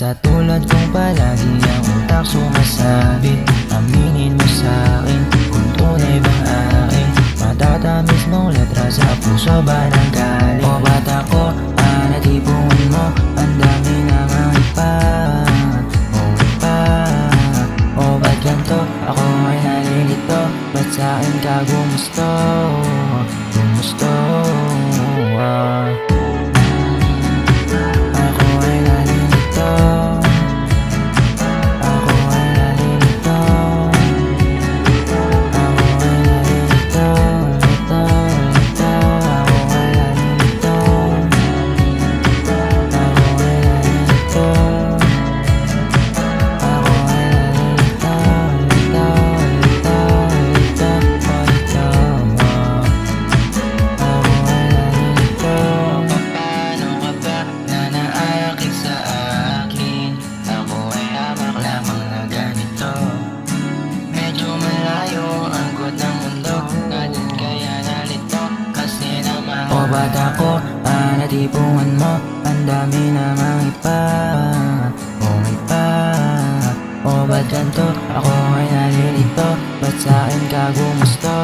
Sa tulad kong palagi ang utak sumasabi Aminin mo sa'kin kung tunay bang akin Matatamis mong letra sa puso ba nang galing O ba't ako para tipungin mo Ang dami namang ipa O ipa O ba't ganito? Ako ay nalilito Ba't sa'kin ka gumusto? Gumusto. Natipungan mo? Ang dami namang iba O iba O ba't ganito? Ako ay nalilito Ba't sa'kin ka gumusto?